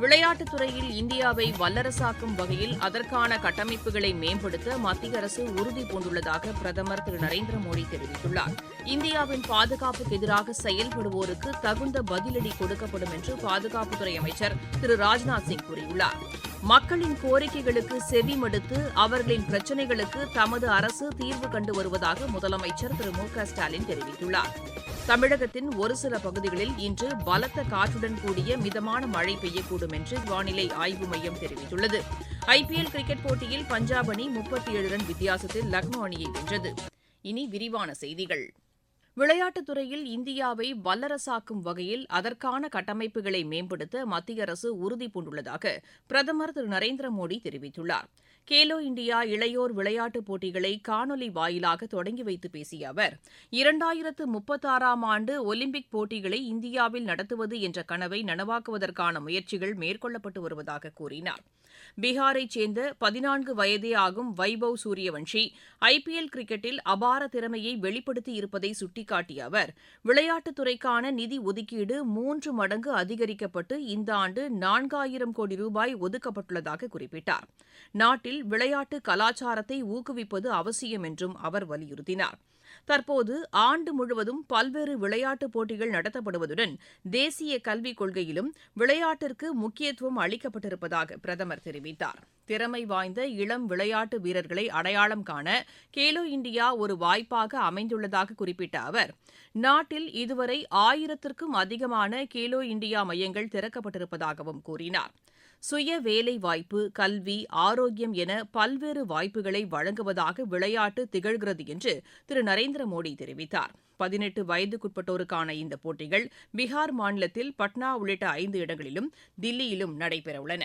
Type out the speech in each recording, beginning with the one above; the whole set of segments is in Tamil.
விளையாட்டுத் துறையில் இந்தியாவை வல்லரசாக்கும் வகையில் அதற்கான கட்டமைப்புகளை மேம்படுத்த மத்திய அரசு உறுதி பூண்டுள்ளதாக பிரதமர் திரு நரேந்திர மோடி தெரிவித்துள்ளார். இந்தியாவின் பாதுகாப்புக்கு எதிராக செயல்படுவோருக்கு தகுந்த பதிலடி கொடுக்கப்படும் என்று பாதுகாப்புத்துறை அமைச்சர் திரு ராஜ்நாத் சிங் கூறியுள்ளார். மக்களின் கோரிக்கைகளுக்கு செவிமடுத்து அவர்களின் பிரச்சினைகளுக்கு தமது அரசு தீர்வு கண்டு வருவதாக முதலமைச்சர் திரு மு க ஸ்டாலின் தெரிவித்துள்ளார். தமிழகத்தின் ஒரு சில பகுதிகளில் இன்று பலத்த காற்றுடன் கூடிய மிதமான மழை பெய்யக்கூடும் என்று வானிலை ஆய்வு மையம் தெரிவித்துள்ளது. ஐபிஎல் கிரிக்கெட் போட்டியில் பஞ்சாப் அணி முப்பத்தி ஏழு ரன் வித்தியாசத்தில் லக்னோ அணியை வென்றது. இனி விரிவான செய்திகள். விளையாட்டுத் துறையில் இந்தியாவை வல்லரசாக்கும் வகையில் அதற்கான கட்டமைப்புகளை மேம்படுத்த மத்திய அரசு உறுதிபூண்டுள்ளதாக பிரதமர் திரு. நரேந்திர மோடி தெரிவித்துள்ளார். கேலோ இந்தியா இளையோர் விளையாட்டுப் போட்டிகளை காணொலி வாயிலாக தொடங்கி வைத்து பேசிய அவர் இரண்டாயிரத்து முப்பத்தாறாம் ஆண்டு ஒலிம்பிக் போட்டிகளை இந்தியாவில் நடத்துவது என்ற கனவை நனவாக்குவதற்கான முயற்சிகள் மேற்கொள்ளப்பட்டு வருவதாக கூறினார். பீகாரைச் சேர்ந்த பதினான்கு வயதே ஆகும் வைபவ் சூரியவன்ஷி ஐபிஎல் கிரிக்கெட்டில் அபார திறமையை வெளிப்படுத்தி இருப்பதை சுட்டிக்காட்டிய அவர் விளையாட்டுத் துறைக்கான நிதி ஒதுக்கீடு மூன்று மடங்கு அதிகரிக்கப்பட்டு இந்த ஆண்டு நான்காயிரம் கோடி ரூபாய் ஒதுக்கப்பட்டுள்ளதாக குறிப்பிட்டார். நாட்டில் விளையாட்டு கலாச்சாரத்தை ஊக்குவிப்பது அவசியம் என்றும் அவர் வலியுறுத்தினார். தற்போது ஆண்டு முழுவதும் பல்வேறு விளையாட்டுப் போட்டிகள் நடத்தப்படுவதுடன் தேசிய கல்விக் கொள்கையிலும் விளையாட்டிற்கு முக்கியத்துவம் அளிக்கப்பட்டிருப்பதாக பிரதமர் தெரிவித்தார். திறமை வாய்ந்த இளம் விளையாட்டு வீரர்களை அடையாளம் காண கேலோ இந்தியா ஒரு வாய்ப்பாக அமைந்துள்ளதாக குறிப்பிட்ட அவர் நாட்டில் இதுவரை ஆயிரத்திற்கும் அதிகமான கேலோ இந்தியா மையங்கள் திறக்கப்பட்டிருப்பதாகவும் கூறினார். சுய வேலைவாய்ப்பு கல்வி ஆரோக்கியம் என பல்வேறு வாய்ப்புகளை வழங்குவதாக விளையாட்டு திகழ்கிறது என்று திரு. நரேந்திர மோடி தெரிவித்தார். பதினெட்டு வயதுக்குட்பட்டோருக்கான இந்த போட்டிகள் பீகார் மாநிலத்தில் பட்னா உள்ளிட்ட ஐந்து இடங்களிலும் தில்லியிலும் நடைபெறவுள்ளன.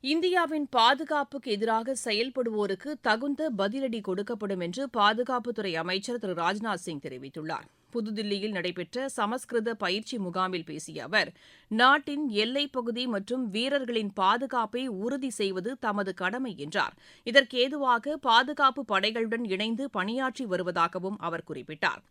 இந்தியாவின் பாதுகாப்புக்கு எதிராக செயல்படுவோருக்கு தகுந்த பதிலடி கொடுக்கப்படும் என்று பாதுகாப்புத்துறை அமைச்சர் திரு. ராஜ்நாத் சிங் தெரிவித்துள்ளார். புதுதில்லியில் நடைபெற்ற சமஸ்கிருத பயிற்சி முகாமில் பேசிய அவர் நாட்டின் எல்லைப் பகுதி மற்றும் வீரர்களின் பாதுகாப்பை உறுதி செய்வது தமது கடமை என்றார். இதற்கேதுவாக பாதுகாப்பு படைகளுடன் இணைந்து பணியாற்றி வருவதாகவும் அவர் குறிப்பிட்டார்.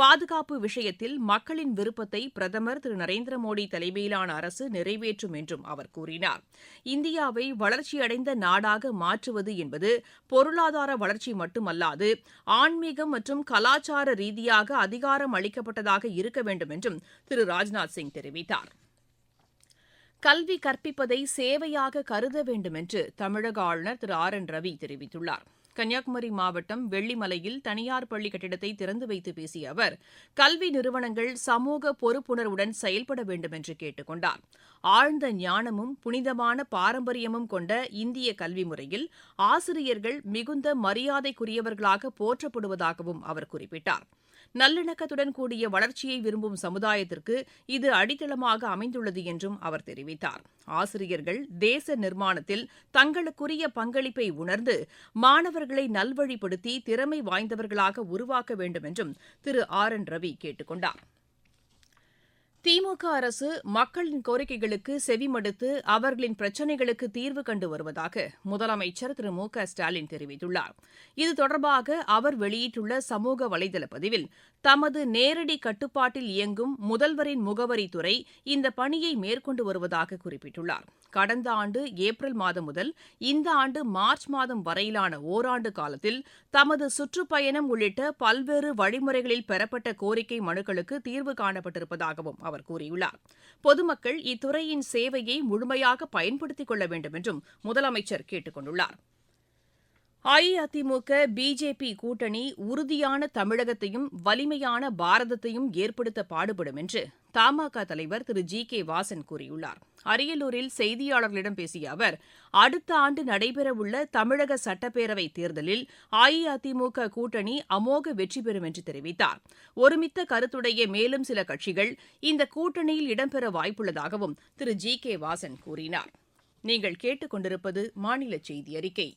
பாதுகாப்பு விஷயத்தில் மக்களின் விருப்பத்தை பிரதமர் திரு நரேந்திர மோடி தலைமையிலான அரசு நிறைவேற்றும் என்றும் அவர் கூறினார். இந்தியாவை வளர்ச்சியடைந்த நாடாக மாற்றுவது என்பது பொருளாதார வளர்ச்சி மட்டுமல்லாது ஆன்மீகம் மற்றும் கலாச்சார ரீதியாக அதிகாரம் அளிக்கப்பட்டதாக இருக்க வேண்டும் என்றும் திரு ராஜ்நாத் சிங் தெரிவித்தார். கல்வி கற்பிப்பதை சேவையாக கருத வேண்டும் என்று தமிழக ஆளுநர் திரு ஆர் என் ரவி தெரிவித்துள்ளார். கன்னியாகுமரி மாவட்டம் வெள்ளிமலையில் தனியார் பள்ளி கட்டிடத்தை திறந்து வைத்து பேசிய அவர் கல்வி நிறுவனங்கள் சமூக பொறுப்புணர்வுடன் செயல்பட வேண்டும் என்று கேட்டுக் கொண்டார். ஆழ்ந்த ஞானமும் புனிதமான பாரம்பரியமும் கொண்ட இந்திய கல்வி முறையில் ஆசிரியர்கள் மிகுந்த மரியாதைக்குரியவர்களாக போற்றப்படுவதாகவும் அவர் குறிப்பிட்டார். நல்லிணக்கத்துடன் கூடிய வளர்ச்சியை விரும்பும் சமுதாயத்திற்கு இது அடித்தளமாக அமைந்துள்ளது என்றும் அவர் தெரிவித்தார். ஆசிரியர்கள் தேச நிர்மாணத்தில் தங்களுக்குரிய பங்களிப்பை உணர்ந்து மாணவர்களை நல்வழிப்படுத்தி திறமை வாய்ந்தவர்களாக உருவாக்க வேண்டும் என்றும் திரு ஆர் என் ரவி கேட்டுக் கொண்டாா் திமுக அரசு மக்களின் கோரிக்கைகளுக்கு செவிமடுத்து அவர்களின் பிரச்சினைகளுக்கு தீர்வு கண்டு வருவதாக முதலமைச்சர் திரு மு க ஸ்டாலின் தெரிவித்துள்ளார். இது தொடர்பாக அவர் வெளியிட்டுள்ள சமூக வலைதள பதிவில் தமது நேரடி கட்டுப்பாட்டில் இயங்கும் முதல்வரின் முகவரித்துறை இந்த பணியை மேற்கொண்டு வருவதாக குறிப்பிட்டுள்ளார். கடந்த ஆண்டு ஏப்ரல் மாதம் முதல் இந்த ஆண்டு மார்ச் மாதம் வரையிலான ஓராண்டு காலத்தில் தமது சுற்றுப்பயணம் உள்ளிட்ட பல்வேறு வழிமுறைகளில் பெறப்பட்ட கோரிக்கை மனுக்களுக்கு தீர்வு காணப்பட்டிருப்பதாகவும் அவர் கூறியுள்ளார். பொதுமக்கள் இத்துறையின் சேவையை முழுமையாக பயன்படுத்திக் கொள்ள வேண்டும் என்றும் முதலமைச்சர் கேட்டுக் கொண்டுள்ளாா் அஇஅதிமுக பிஜேபி கூட்டணி உறுதியான தமிழகத்தையும் வலிமையான பாரதத்தையும் ஏற்படுத்த பாடுபடும் என்று தமாகா தலைவர் திரு ஜி கே வாசன் கூறியுள்ளார். அரியலூரில் செய்தியாளர்களிடம் பேசிய அவர் அடுத்த ஆண்டு நடைபெறவுள்ள தமிழக சட்டப்பேரவைத் தேர்தலில் அஇஅதிமுக கூட்டணி அமோக வெற்றி பெறும் என்று தெரிவித்தார். ஒருமித்த கருத்துடைய மேலும் சில கட்சிகள் இந்த கூட்டணியில் இடம்பெற வாய்ப்புள்ளதாகவும் திரு ஜி கே வாசன் கூறினார். நீங்கள் கேட்டுக்கொண்டிருப்பது மாநில செய்தி அறிக்கை.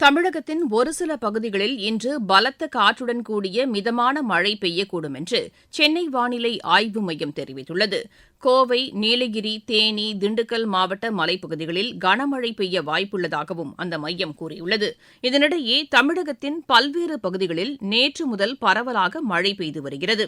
தமிழகத்தின் ஒரு சில பகுதிகளில் இன்று பலத்த காற்றுடன் கூடிய மிதமான மழை பெய்யக்கூடும் என்று சென்னை வானிலை ஆய்வு மையம் தெரிவித்துள்ளது. கோவை நீலகிரி தேனி திண்டுக்கல் மாவட்ட மலைப்பகுதிகளில் கனமழை பெய்ய வாய்ப்புள்ளதாகவும் அந்த மையம் கூறியுள்ளது. இதனிடையே தமிழகத்தின் பல்வேறு பகுதிகளில் நேற்று முதல் பரவலாக மழை பெய்து வருகிறது.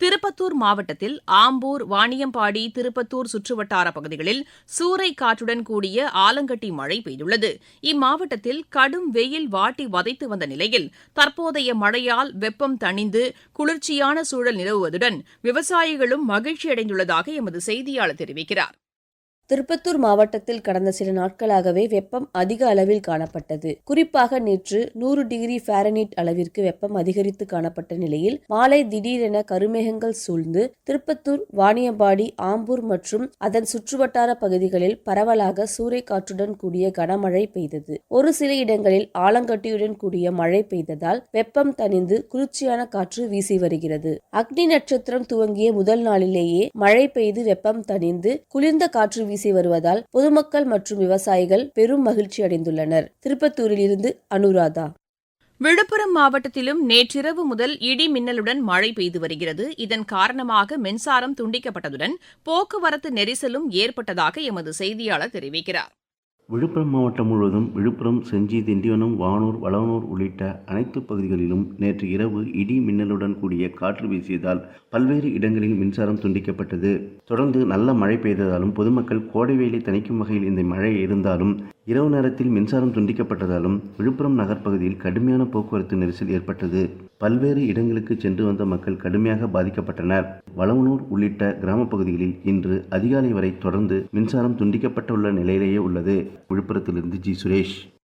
திருப்பத்தூர் மாவட்டத்தில் ஆம்பூர் வாணியம்பாடி திருப்பத்தூர் சுற்றுவட்டார பகுதிகளில் சூறை காற்றுடன் கூடிய ஆலங்கட்டி மழை பெய்துள்ளது. இம்மாவட்டத்தில் கடும் வெயில் வாட்டி வதைத்து வந்த நிலையில் தற்போதைய மழையால் வெப்பம் தணிந்து குளிர்ச்சியான சூழல் நிலவுவதுடன் விவசாயிகளும் மகிழ்ச்சியடைந்துள்ளதாக எமது செய்தியாளர் தெரிவிக்கிறார். திருப்பத்தூர் மாவட்டத்தில் கடந்த சில நாட்களாகவே வெப்பம் அதிக அளவில் காணப்பட்டது. குறிப்பாக நேற்று நூறு டிகிரி ஃபாரனீட் அளவிற்கு வெப்பம் அதிகரித்து காணப்பட்ட நிலையில் மாலை திடீரென கருமேகங்கள் சூழ்ந்து திருப்பத்தூர் வாணியம்பாடி ஆம்பூர் மற்றும் அதன் சுற்றுவட்டார பகுதிகளில் பரவலாக சூறைக்காற்றுடன் கூடிய கனமழை பெய்தது. ஒரு சில இடங்களில் ஆலங்கட்டியுடன் கூடிய மழை பெய்ததால் வெப்பம் தணிந்து குளிர்ச்சியான காற்று வீசி வருகிறது. அக்னி நட்சத்திரம் துவங்கிய முதல் நாளிலேயே மழை பெய்து வெப்பம் தணிந்து குளிர்ந்த காற்று வீசி வருவதால் பொதுமக்கள் மற்றும் விவசாயிகள் பெரும் மகிழ்ச்சி அடைந்துள்ளனர். திருப்பத்தூரில் இருந்து அனுராதா. விழுப்புரம் மாவட்டத்திலும் நேற்றிரவு முதல் இடி மின்னலுடன் மழை பெய்து வருகிறது. இதன் காரணமாக மின்சாரம் துண்டிக்கப்பட்டதுடன் போக்குவரத்து நெரிசலும் ஏற்பட்டதாக எமது செய்தியாளர் தெரிவிக்கிறார். விழுப்புரம் மாவட்டம் முழுவதும் விழுப்புரம் செஞ்சி திண்டிவனம் வானூர் வளவனூர் உள்ளிட்ட அனைத்து பகுதிகளிலும் நேற்று இரவு இடி மின்னலுடன் கூடிய காற்று வீசியதால் பல்வேறு இடங்களில் மின்சாரம் துண்டிக்கப்பட்டது. தொடர்ந்து நல்ல மழை பெய்ததாலும் பொதுமக்கள் கோடை வெயிலை தணிக்கும் வகையில் இந்த மழை இருந்தாலும் இரவு நேரத்தில் மின்சாரம் துண்டிக்கப்பட்டதாலும் விழுப்புரம் நகர்ப்பகுதியில் கடுமையான போக்குவரத்து நெரிசல் ஏற்பட்டது. பல்வேறு இடங்களுக்கு சென்று வந்த மக்கள் கடுமையாக பாதிக்கப்பட்டனர். வளவனூர் உள்ளிட்ட கிராம பகுதிகளில் இன்று அதிகாலை வரை தொடர்ந்து மின்சாரம் துண்டிக்கப்பட்டுள்ள நிலையிலேயே உள்ளது. விழுப்புரத்திலிருந்து ஜி. சுரேஷ்.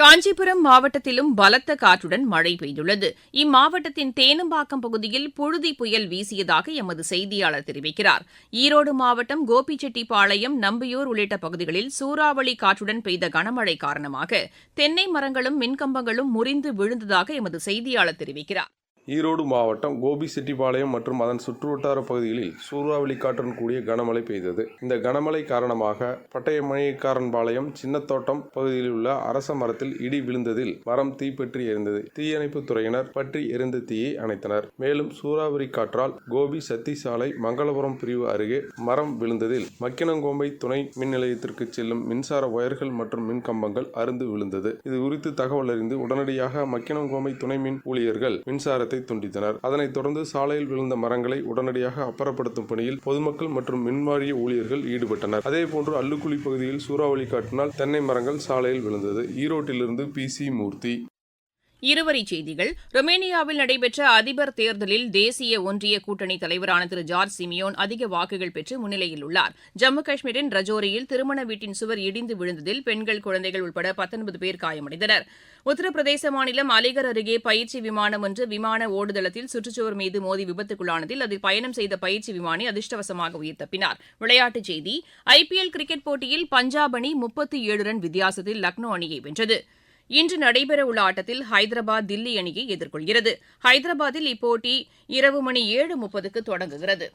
காஞ்சிபுரம் மாவட்டத்திலும் பலத்த காற்றுடன் மழை பெய்துள்ளது. இம்மாவட்டத்தின் தேனும்பாக்கம் பகுதியில் புழுதி புயல் வீசியதாக எமது செய்தியாளர் தெரிவிக்கிறார். ஈரோடு மாவட்டம் கோபிச்செட்டிப்பாளையம் நம்பியூர் உள்ளிட்ட பகுதிகளில் சூறாவளி காற்றுடன் பெய்த கனமழை காரணமாக தென்னை மரங்களும் மின்கம்பங்களும் முறிந்து விழுந்ததாக எமது செய்தியாளர் தெரிவிக்கிறார். ஈரோடு மாவட்டம் கோபி செட்டிப்பாளையம் மற்றும் அதன் சுற்றுவட்டார பகுதிகளில் சூறாவளி காற்றுடன் கூடிய கனமழை பெய்தது. இந்த கனமழை காரணமாக பட்டயமணிக்காரன்பாளையம் சின்னத்தோட்டம் பகுதியில் உள்ள அரச மரத்தில் இடி விழுந்ததில் மரம் தீப்பற்றி எரிந்தது. தீயணைப்பு துறையினர் பற்றி எரிந்த தீயை அணைத்தனர். மேலும் சூறாவளி காற்றால் கோபி சத்தி சாலை மங்களபுரம் பிரிவு அருகே மரம் விழுந்ததில் மக்கினங்கோம்பை துணை மின் நிலையத்திற்கு செல்லும் மின்சார ஒயர்கள் மற்றும் மின் கம்பங்கள் அருந்து விழுந்தது. இது குறித்து தகவல் அறிந்து உடனடியாக மக்கினங்கோம்பை துணை மின் ஊழியர்கள் மின்சாரத்தை மரத்தை துண்டித்தனர். அதனைத் தொடர்ந்து சாலையில் விழுந்த மரங்களை உடனடியாக அப்புறப்படுத்தும் பணியில் பொதுமக்கள் மற்றும் மின்வாரிய ஊழியர்கள் ஈடுபட்டனர். அதேபோன்று அல்லுக்குழி பகுதியில் சூறாவளி காட்டினால் தென்னை மரங்கள் சாலையில் விழுந்தது. ஈரோட்டிலிருந்து பி சி மூர்த்தி. இருவரிச் செய்திகள். ரொமேனியாவில் நடைபெற்ற அதிபர் தேர்தலில் தேசிய ஒன்றிய கூட்டணி தலைவரான திரு ஜார்ஜ் சிமியோன் அதிக வாக்குகள் பெற்று முன்னிலையில் உள்ளார். ஜம்மு காஷ்மீரின் ரஜோரியில் திருமண வீட்டின் சுவர் இடிந்து விழுந்ததில் பெண்கள் குழந்தைகள் உட்பட பத்தொன்பது பேர் காயமடைந்தனர். உத்தரப்பிரதேச மாநிலம் அலிகர் அருகே பயிற்சி விமானம் ஒன்று விமான ஓடுதளத்தில் சுற்றுச்சுவர் மீது மோதி விபத்துக்குள்ளானதில் அதில் பயணம் செய்த பயிற்சி விமானி அதிர்ஷ்டவசமாக உயிர் தப்பினார். விளையாட்டுச் செய்தி. ஐபிஎல் கிரிக்கெட் போட்டியில் பஞ்சாப் அணி முப்பத்தி ஏழு ரன் வித்தியாசத்தில் லக்னோ அணியை வென்றது. இன்று நடைபெறவுள்ள ஆட்டத்தில் ஹைதராபாத் தில்லி அணியை எதிர்கொள்கிறது. ஹைதராபாத்தில் இப்போட்டி இரவு மணி ஏழு முப்பதுக்கு தொடங்குகிறது.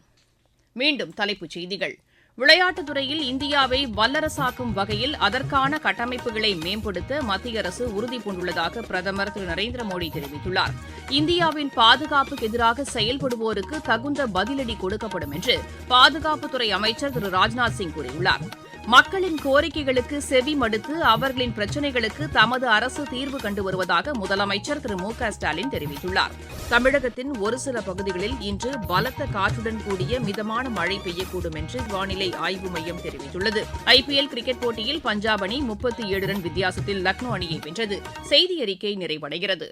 மீண்டும் தலைப்புச் செய்திகள். விளையாட்டுத் துறையில் இந்தியாவை வல்லரசாக்கும் வகையில் அதற்கான கட்டமைப்புகளை மேம்படுத்த மத்திய அரசு உறுதிபூண்டுள்ளதாக பிரதமர் திரு நரேந்திர மோடி தெரிவித்துள்ளார். இந்தியாவின் பாதுகாப்புக்கு எதிராக செயல்படுவோருக்கு தகுந்த பதிலடி கொடுக்கப்படும் என்று பாதுகாப்புத்துறை அமைச்சர் திரு ராஜ்நாத் சிங் கூறியுள்ளார். மக்களின் கோரிக்கைகளுக்கு செவி மடுத்து அவர்களின் பிரச்சினைகளுக்கு தமது அரசு தீர்வு கண்டு வருவதாக முதலமைச்சர் திரு மு க ஸ்டாலின் தெரிவித்துள்ளார். தமிழகத்தின் ஒரு சில பகுதிகளில் இன்று பலத்த காற்றுடன் கூடிய மிதமான மழை பெய்யக்கூடும் என்று வானிலை ஆய்வு மையம் தெரிவித்துள்ளது. ஐபிஎல் கிரிக்கெட் போட்டியில் பஞ்சாப் அணி முப்பத்தி ஏழு ரன் வித்தியாசத்தில் லக்னோ அணியை வென்றது. செய்தி அறிக்கை நிறைவடைகிறது.